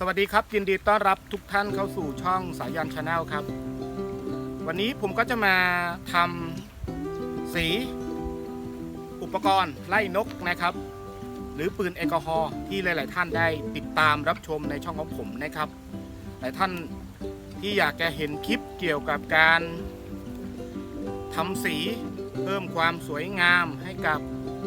สวัสดีครับ ยินดีต้อนรับทุกท่านเข้าสู่ช่องสายันชาแนลครับ วันนี้ผมก็จะมาทำสี อุปกรณ์ไล่นกนะครับ หรือปืนแอลกอฮอล์ที่หลาย ๆ ท่านได้ติดตามรับชมในช่องของผมนะครับ หลายท่านที่อยากจะเห็นคลิปเกี่ยวกับการทำสีเพิ่มความสวยงามให้กับ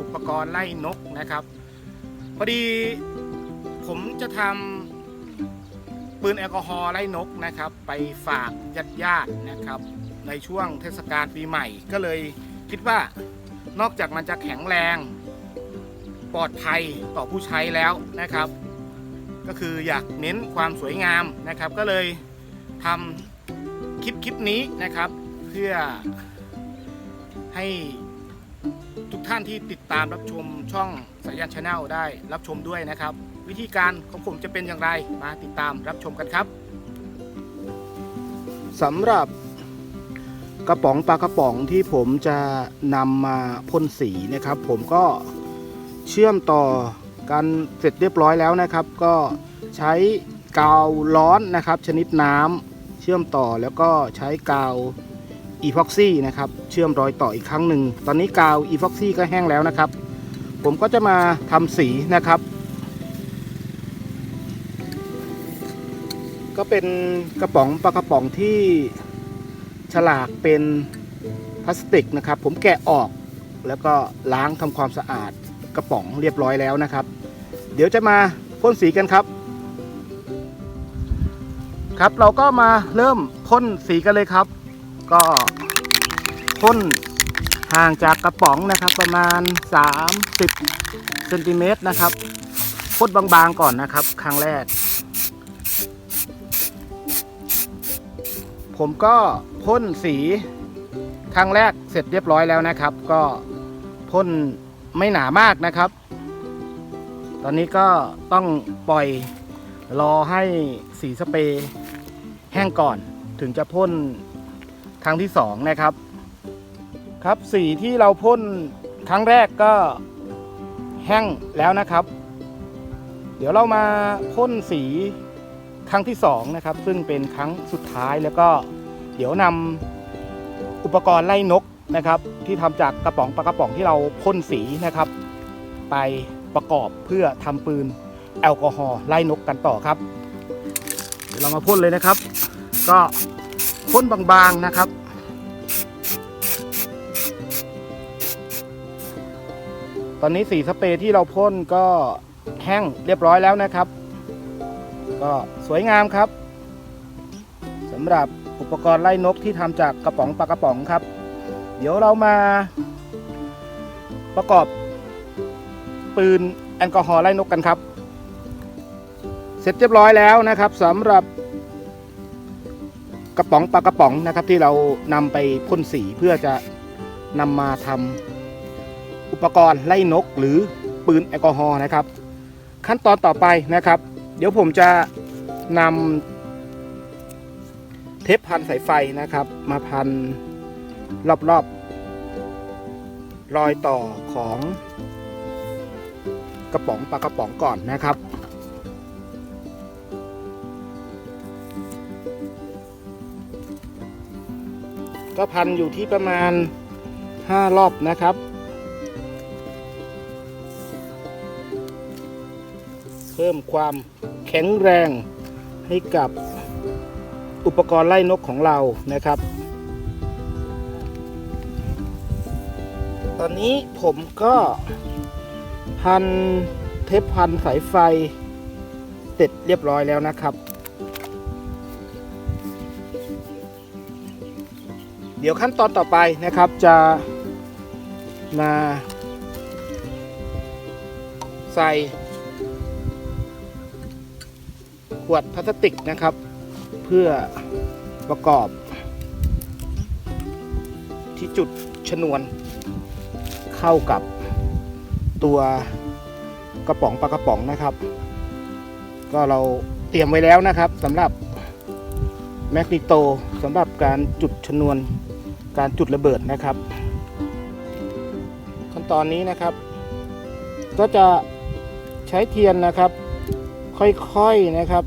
อุปกรณ์ไล่นกนะครับ พอดีผมจะทำ ปืนแอลกอฮอล์ไล่นกนะครับ ไปฝากญาติญาตินะครับ ในช่วงเทศกาลปีใหม่ ก็เลยคิดว่านอกจากมันจะแข็งแรง ปลอดภัยต่อผู้ใช้แล้วนะครับ ก็คืออยากเน้นความสวยงามนะครับ ก็เลยทำคลิปคลิปนี้นะครับ เพื่อให้ทุกท่านที่ติดตามรับชมช่องสายันชาแนลได้รับชมด้วยนะครับ วิธีการของผมจะเป็นอย่างไรมาติดตามรับชมกันครับสำหรับกระป๋องปลากระป๋องที่ผมจะนำมาพ่นสีนะครับ ผมก็เชื่อมต่อกันเสร็จเรียบร้อยแล้วนะครับ ก็ใช้กาวร้อนนะครับ ชนิดน้ำเชื่อมต่อแล้วก็ใช้กาวอีพ็อกซี่นะครับ เชื่อมรอยต่ออีกครั้งหนึ่ง ตอนนี้กาวอีพ็อกซี่ก็แห้งแล้วนะครับ ผมก็จะมาทำสีนะครับ ก็เป็นกระป๋องปลากระป๋องที่ฉลากเป็นพลาสติกนะครับ ผมแกะออกแล้วก็ล้างทำความสะอาดกระป๋องเรียบร้อยแล้วนะครับ เดี๋ยวจะมาพ่นสีกันครับ ครับเราก็มาเริ่มพ่นสีกันเลยครับ ก็พ่นห่างจากกระป๋องนะครับประมาณ 30เซนติเมตรนะครับพ่นบางๆก่อนนะครับ ครั้งแรก ผมก็พ่นสีครั้งแรกเสร็จเรียบร้อยแล้วนะครับ ก็พ่นไม่หนามากนะครับ ตอนนี้ก็ต้องปล่อยรอให้สีสเปรย์แห้งก่อนถึงจะพ่นครั้งที่สองนะครับ ครับสีที่เราพ่นครั้งแรกก็แห้งแล้วนะครับ เดี๋ยวเรามาพ่นสีครั้งที่สองนะครับ ซึ่งเป็นครั้งสุดท้ายแล้วก็ เดี๋ยวนำอุปกรณ์ไล่นกนะครับ ที่ทำจากกระป๋องปลากระป๋องที่เราพ่นสีนะครับ ไปประกอบเพื่อทำปืนแอลกอฮอล์ไล่นกกันต่อครับ เดี๋ยวเรามาพ่นเลยนะครับ ก็พ่นบางๆนะครับตอนนี้สีสเปรย์ที่เราพ่นก็แห้งเรียบร้อยแล้วนะครับ ก็สวยงามครับสำหรับ อุปกรณ์ไล่นกที่ทำจากกระป๋องปลากระป๋องครับ เดี๋ยวเรามาประกอบปืนแอลกอฮอล์ไล่นกกันครับ เสร็จเรียบร้อยแล้วนะครับสำหรับกระป๋องปลากระป๋องนะครับ ที่เรานำไปพ่นสีเพื่อจะนำมาทำอุปกรณ์ไล่นกหรือปืนแอลกอฮอล์นะครับ ขั้นตอนต่อไปนะครับ เดี๋ยวผมจะนำ เทปพันสายไฟนะครับ มาพันรอบๆรอยต่อของกระป๋องปลากระป๋องก่อนนะครับก็พันอยู่ที่ประมาณ 5 รอบนะครับ เพิ่มความแข็งแรงให้กับ อุปกรณ์ไล่นกของเรานะครับ ตอนนี้ผมก็พันเทปพันสายไฟเสร็จเรียบร้อยแล้วนะครับ เดี๋ยวขั้นตอนต่อไปนะครับจะมาใส่ขวดพลาสติกนะครับ เพื่อประกอบที่จุดชนวนเข้ากับตัวกระป๋องปลากระป๋องนะครับ ก็เราเตรียมไว้แล้วนะครับสำหรับแมกนิโตสำหรับการจุดชนวนการจุดระเบิดนะครับ ขั้นตอนนี้นะครับ ก็จะใช้เทียนนะครับ ค่อยๆนะครับ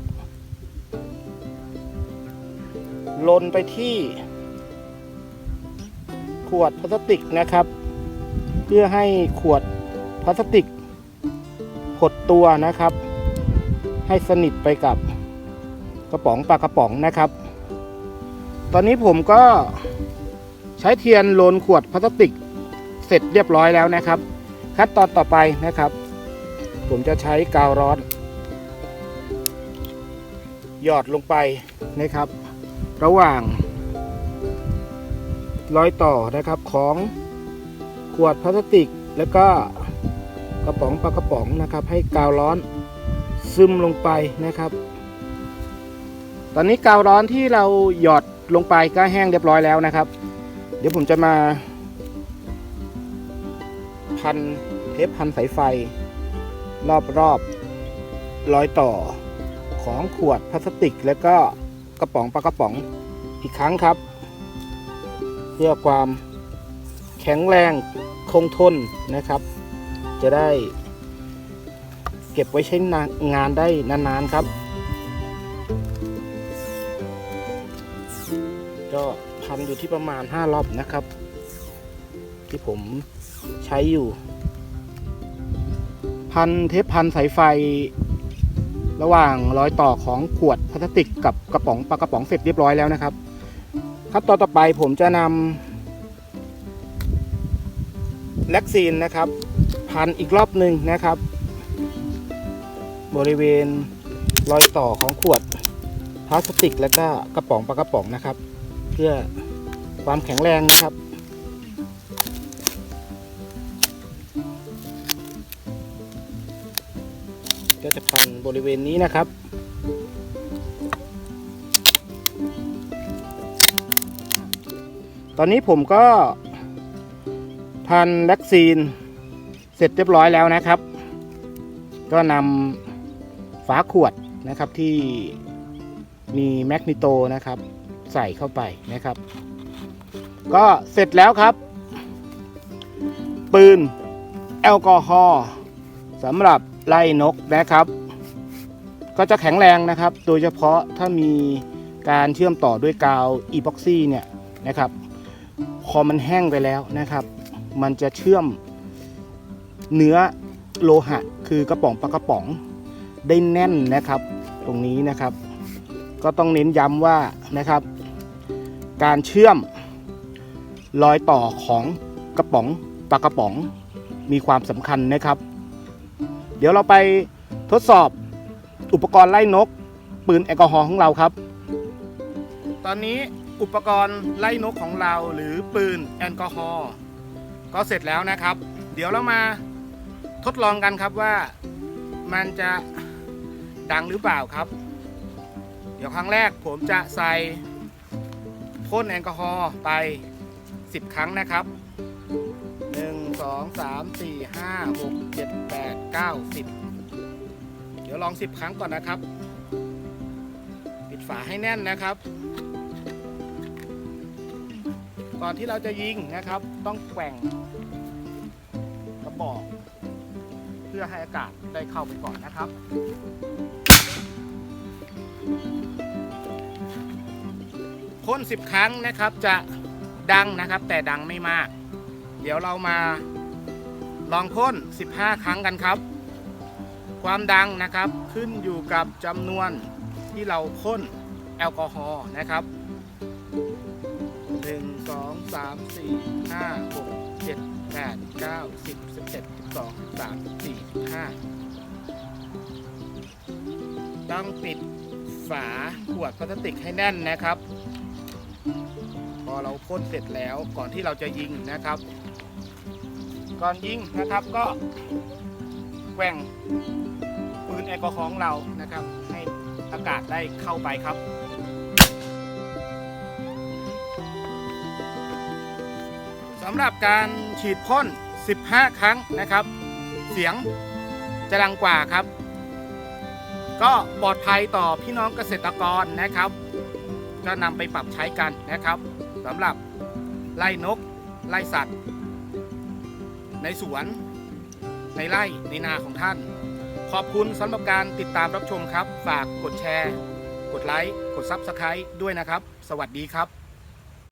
ลนไปที่ ขวดพลาสติกนะครับ เพื่อให้ขวดพลาสติกหดตัวนะครับ ให้สนิทไปกับกระป๋องปลากระป๋องนะครับ ตอนนี้ผมก็ใช้เทียนโลนขวดพลาสติกเสร็จเรียบร้อยแล้วนะครับ ขั้นตอนต่อไปนะครับ ผมจะใช้กาวร้อน หยอดลงไปนะครับ ระหว่างรอยต่อนะครับของขวดพลาสติก แล้วก็กระป๋องปลากระป๋องนะครับ ให้กาวร้อนซึมลงไปนะครับ ตอนนี้กาวร้อนที่เราหยอดลงไปก็แห้งเรียบร้อยแล้วนะครับ เดี๋ยวผมจะมา พันเทปพันสายไฟ รอบรรอยต่อของขวดพลาสติกแล้วก็ กระป๋องปลากระป๋องอีกครั้งครับ เพื่อความแข็งแรงคงทนนะครับ จะได้เก็บไว้ใช้งานได้นานๆครับ ก็พันอยู่ที่ประมาณ 5 รอบนะครับ ที่ผมใช้อยู่ พันเทปพันสายไฟ ระหว่างรอยต่อของขวดพลาสติกกับกระป๋องปลากระป๋องเสร็จเรียบร้อยแล้วนะครับขั้นตอนต่อไปผมจะนำแล็กซีนนะครับ พันอีกรอบหนึ่งนะครับ บริเวณรอยต่อของขวดพลาสติกและก็กระป๋องปลากระป๋องนะครับ เพื่อความแข็งแรงนะครับ ก็จะพันบริเวณนี้นะครับ ตอนนี้ผมก็ พันแล็กซีนเสร็จเรียบร้อยแล้วนะครับ ก็นำฝาขวดนะครับที่มีแมกนิโตนะครับ ใส่เข้าไปนะครับ ก็เสร็จแล้วครับ ปืนแอลกอฮอล์สำหรับ ไล่นกนะครับ ก็จะแข็งแรงนะครับ โดยเฉพาะถ้ามีการเชื่อมต่อด้วยกาวอีพ็อกซี่เนี่ยนะครับพอมันแห้งไปแล้วนะครับ มันจะเชื่อมเนื้อโลหะคือกระป๋องปลากระป๋องได้แน่นนะครับ ตรงนี้นะครับ ก็ต้องเน้นย้ำว่านะครับ การเชื่อมรอยต่อของกระป๋องปลากระป๋องมีความสำคัญนะครับ เดี๋ยวเราไปทดสอบอุปกรณ์ไล่นก ปืนแอลกอฮอล์ของเราครับ ตอนนี้อุปกรณ์ไล่นกของเราหรือปืนแอลกอฮอล์ก็เสร็จแล้วนะครับ เดี๋ยวเรามาทดลองกันครับว่ามันจะดังหรือเปล่าครับ เดี๋ยวครั้งแรกผมจะใส่พ่นแอลกอฮอล์ไป 10 ครั้งนะครับ 1 2 3 4 5 6 7 8 9 10เดี๋ยวลอง10ครั้งก่อนนะครับ ปิดฝาให้แน่นนะครับ ก่อนที่เราจะยิงนะครับ ต้องแกว่งกระบอก เพื่อให้อากาศได้เข้าไปก่อนนะครับพ่น10 ครั้งนะครับจะดังนะครับ แต่ดังไม่มาก เดี๋ยวเรามา ลองพ่น 15 ครั้งกันครับ ความดังนะครับขึ้นอยู่กับจำนวนที่เราพ่นแอลกอฮอล์นะครับ 1 2 3 4 5 6 7 8 9 10 11 12 13 14 15 ต้องปิดฝาขวดพลาสติกให้แน่นนะครับ พอเราพ่นเสร็จแล้วก่อนที่เราจะยิงนะครับ ก่อนยิงนะครับก็แกว่งปืนแอลกอฮอล์ของเรานะครับ ให้อากาศได้เข้าไปครับสำหรับการฉีดพ่น 15 ครั้งนะครับ เสียงจะดังกว่าครับ ก็ปลอดภัยต่อพี่น้องเกษตรกรนะครับ ก็นำไปปรับใช้กันนะครับสำหรับไล่นกไล่สัตว์ ในสวน ในไร่ในนาของท่าน ขอบคุณสำหรับการติดตามรับชมครับ ฝากกดแชร์ กดไลค์ กดซับสไครต์ด้วยนะครับ สวัสดีครับ